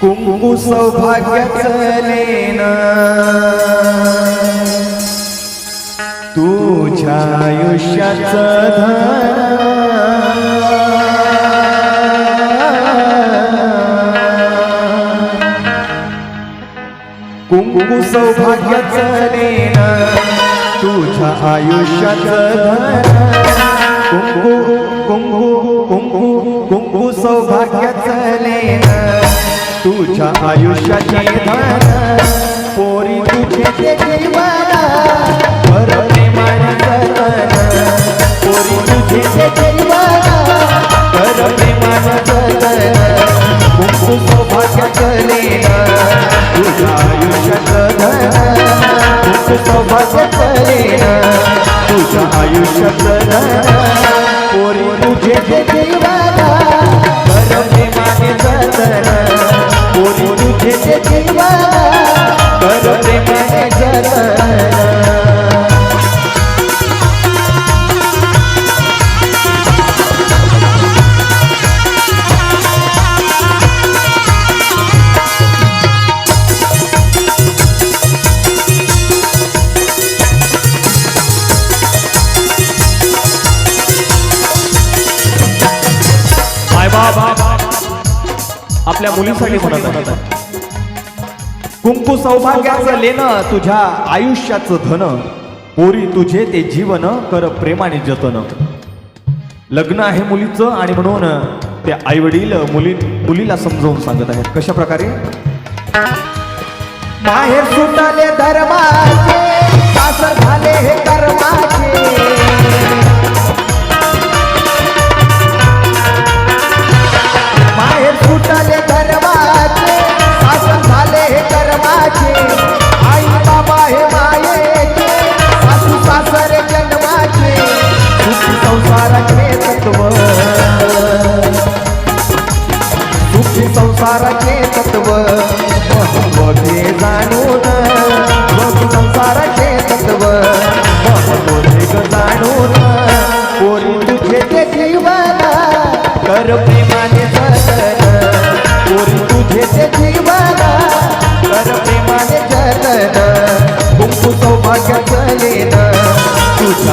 कुंकू सौभाग्याचं लेन तुझ्या आयुष्याचं कुंकू सौभाग्याचं लेन तुझ्या आयुष्याच धन. कुंकू कुंकू कुंकू कुंकू सौभाग्य तुझ्या आयुष्याचं धन कुंकू सौभाग्याचं लेन तुझ्या आयुष्याचं धन पोरी तुझे ते जीवन पर प्रेमाने जतन पोरी तुझे ते जीवन प्रेमाने जतन आपल्या मुलीसाठी म्हणत कुंकू सौभाग्याचं लेणं तुझ्या आयुष्याचं धन. पोरी तुझे ते जीवन कर प्रेमाने जतन. लग्न आहे मुलीचं आणि म्हणून ते आई वडील मुली मुलीला समजावून सांगत आहेत. कशा प्रकारे माहेर सुटाले धर्माचे सासर झाले हे कर्माचे.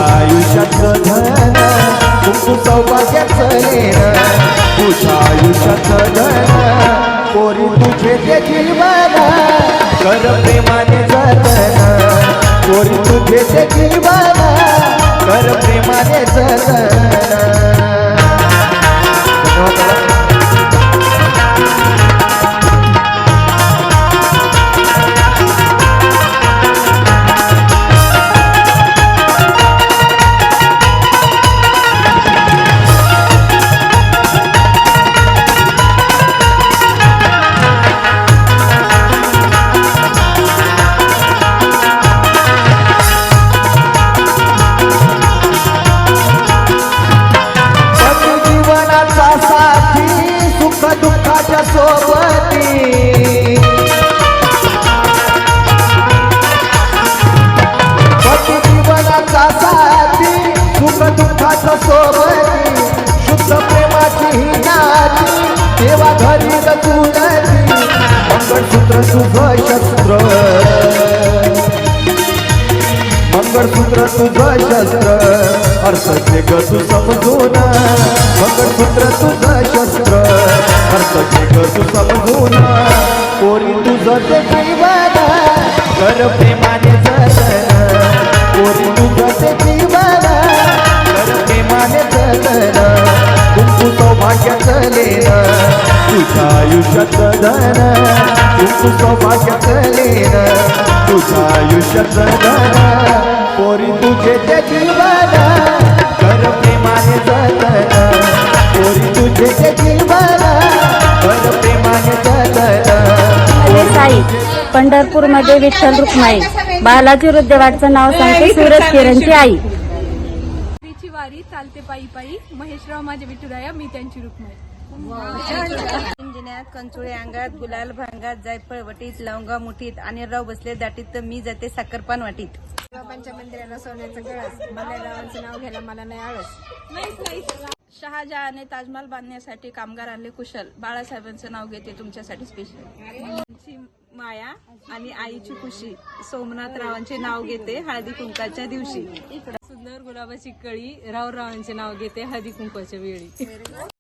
आयुष्याचं धन कुंकू सौभाग्याचं लेन तुझ्या आयुष्याचं धन पोरी तुझे ते जीवन कर प्रेमाने जतन पोरी तुझे ते जीवन कर प्रेमाने जतन मंगळसूत्र शस्त्र। मंगळसूत्र तुझं शस्त्र। अर्थ घे तू समजून। मंगळसूत्र तुझं शस्त्र। अर्थ घे तू समजून। कोरी तुझं ते जीवन। कर प्रेमाने जतन कोरी तुझं ते जीवन। कर प्रेमाने जतन सौभाग्याचं लेन तुझ्या आयुष्याचं धन कुंकू सौभाग्याचं लेन तुझ्या आयुष्याचं धन पोरी तुझे ते जीवन कर प्रेमाने जतन पोरी तुझे ते जीवन कर प्रेमाने जतन पंढरपूरमध्ये विठ्ठल रुक्माई. बालाजी रुद्रवाडचं नाव सांगते सूरज किरणची आई. पायी पायी. महेशराव माझे विठुराया मी त्यांची रुक्माई इंजिन्यात कंचुळे अंगात गुलाल भांगात जायफळ वटीत लवंगा मुठीत आणि राव बसले दाटीत तर मी जाते साखरपान वाटीत. बाबांच्या मंदिराला सोन्याचं कळस मला रावांचं नाव घ्यायला मला नाही आळस. शहाजहाने ताजमहाल बांधण्यासाठी कामगार आणले कुशल. बाळासाहेबांचं नाव घेते तुमच्यासाठी स्पेशल माया आणि आईची खुशी. सोमनाथ रावांचे नाव घेते हळदी कुंकाच्या दिवशी. सुंदर गुलाबाची कळी रावरावांचे नाव घेते हळदी कुंकवाच्या वेळी.